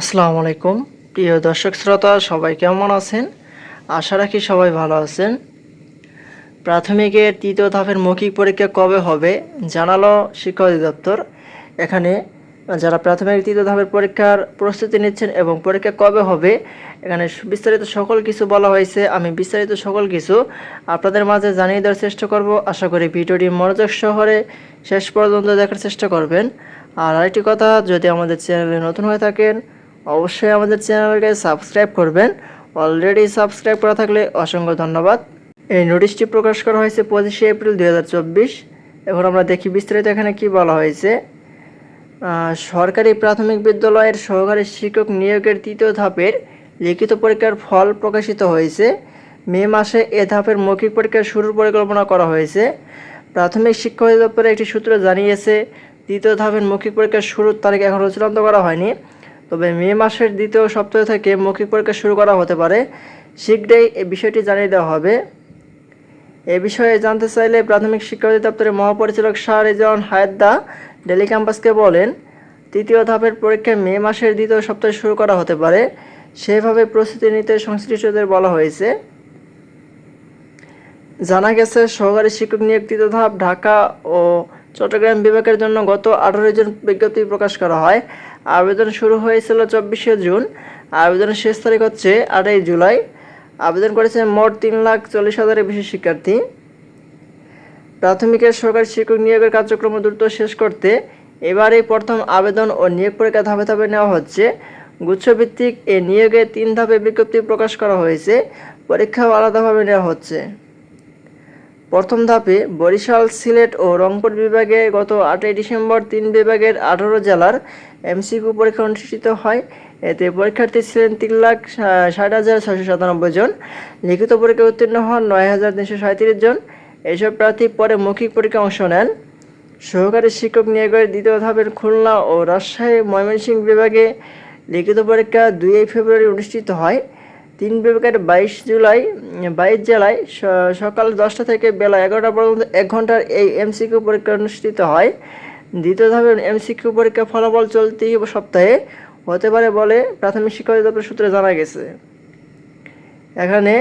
আসসালামু আলাইকুম। প্রিয় দর্শক শ্রোতা, সবাই কেমন আছেন? আশা রাখি সবাই ভালো আছেন। প্রাথমিকের তৃতীয় ধাপের মৌখিক পরীক্ষা কবে হবে জানালো শিক্ষা অধিদপ্তর। এখানে যারা প্রাথমিক তৃতীয় ধাপের পরীক্ষার প্রস্তুতি নিচ্ছেন এবং পরীক্ষা কবে হবে, এখানে বিস্তারিত সকল কিছু বলা হয়েছে। আমি বিস্তারিত সকল কিছু আপনাদের মাঝে জানিয়ে দেওয়ার চেষ্টা করব। আশা করি ভিডিওটি মনোযোগ শহরে শেষ পর্যন্ত দেখার চেষ্টা করবেন। আর আরেকটি কথা, যদি আমাদের চ্যানেলে নতুন হয়ে থাকেন অবশ্যই আমাদের চ্যানেলকে সাবস্ক্রাইব করবেন। অলরেডি সাবস্ক্রাইব করা থাকলে অসংখ্য ধন্যবাদ। এই নোটিশটি প্রকাশ করা হয়েছে পঁচিশে এপ্রিল দু হাজার চব্বিশ। এখন আমরা দেখি বিস্তারিত এখানে কি বলা হয়েছে। সরকারি প্রাথমিক বিদ্যালয়ের সহকারী শিক্ষক নিয়োগের তৃতীয় ধাপের লিখিত পরীক্ষার ফল প্রকাশিত হয়েছে। মে মাসে এ ধাপের মৌখিক পরীক্ষা শুরুর পরিকল্পনা করা হয়েছে। প্রাথমিক শিক্ষা অধিদপ্তরের একটি সূত্র জানিয়েছে দ্বিতীয় ধাপের মৌখিক পরীক্ষার শুরুর তারিখ এখনও চূড়ান্ত করা হয়নি। তবে মে মাসের দ্বিতীয় সপ্তাহ থেকে মৌখিক পরীক্ষা শুরু করা হতে পারে। শীঘ্রই এই বিষয়টি জানিয়ে দেওয়া হবে। এ বিষয়ে জানতে চাইলে প্রাথমিক শিক্ষা অধিদপ্তরের মহাপরিচালক শাহ রেজাওয়ান হায়দ্দা ডেলি ক্যাম্পাসকে বলেন, তৃতীয় ধাপের পরীক্ষা মে মাসের দ্বিতীয় সপ্তাহে শুরু করা হতে পারে। সেভাবে প্রস্তুতি নিতে সংশ্লিষ্টদের বলা হয়েছে। জানা গেছে, সহকারী শিক্ষক নিয়োগ তৃতীয় ধাপ ঢাকা ও চট্টগ্রাম বিভাগের জন্য গত আঠারো জন বিজ্ঞপ্তি প্রকাশ করা হয়। আবেদন শুরু হয়েছিল চব্বিশে জুন। আবেদনের শেষ তারিখ হচ্ছে আটই জুলাই। আবেদন করেছে মোট তিন লাখ চল্লিশ হাজারের বেশি শিক্ষার্থী। প্রাথমিকের সরকারি শিক্ষক নিয়োগের কার্যক্রম দ্রুত শেষ করতে এবারে প্রথম আবেদন ও নিয়োগ পরীক্ষা ধাপে ধাপে নেওয়া হচ্ছে। গুচ্ছভিত্তিক এ নিয়োগে তিন ধাপে বিজ্ঞপ্তি প্রকাশ করা হয়েছে। পরীক্ষাও আলাদাভাবে নেওয়া হচ্ছে। প্রথম ধাপে বরিশাল সিলেট ও রংপুর বিভাগে গত আটই ডিসেম্বর তিন বিভাগের আঠারো জেলার এমসিকিউ পরীক্ষা অনুষ্ঠিত হয়। এতে পরীক্ষার্থী ছিলেন তিন লাখ ষাট হাজার ছয়শো সাতানব্বই জন। লিখিত পরীক্ষায় উত্তীর্ণ হন নয় হাজার তিনশো সাঁত্রিশ জন। এইসব প্রার্থী পরে মৌখিক পরীক্ষা অংশ নেন। সহকারী শিক্ষক নিয়োগের দ্বিতীয় ধাপের খুলনা ও রাজশাহী, ময়মনসিংহ বিভাগে লিখিত পরীক্ষা দুই ফেব্রুয়ারি অনুষ্ঠিত হয়। তিন বিভাগের বাইশ জুলাই বাইশ জেলায় সকাল দশটা থেকে বেলা এগারোটা পর্যন্ত এক ঘণ্টার এই এমসিকিউ পরীক্ষা অনুষ্ঠিত হয়। দ্বিতীয় ধাপের এমসিকিউ পরীক্ষা ফলাফল চলতি সপ্তাহে হতে পারে বলে প্রাথমিক শিক্ষা অধিদপ্তর সূত্রে জানা গেছে। এখানে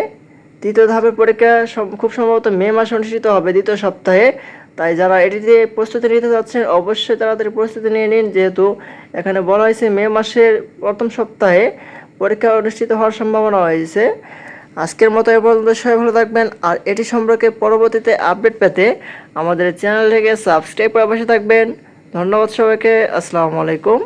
তৃতীয় ধাপের পরীক্ষা খুব সম্ভবত মে মাসে অনুষ্ঠিত হবে দ্বিতীয় সপ্তাহে। তাই যারা এটিতে প্রস্তুতি নিতে যাচ্ছেন, অবশ্যই তাড়াতাড়ি প্রস্তুতি নিয়ে নিন। যেহেতু এখানে বলা হয়েছে মে মাসের প্রথম সপ্তাহে পরীক্ষা অনুষ্ঠিত হওয়ার সম্ভাবনা হয়েছে আজকের মতো এ পর্যন্ত সবাই ভালো থাকবেন। আর এটি সম্পর্কে পরবর্তীতে আপডেট পেতে আমাদের চ্যানেলটিকে সাবস্ক্রাইব করে বসে থাকবেন। ধন্যবাদ সবাইকে। আসসালামু আলাইকুম।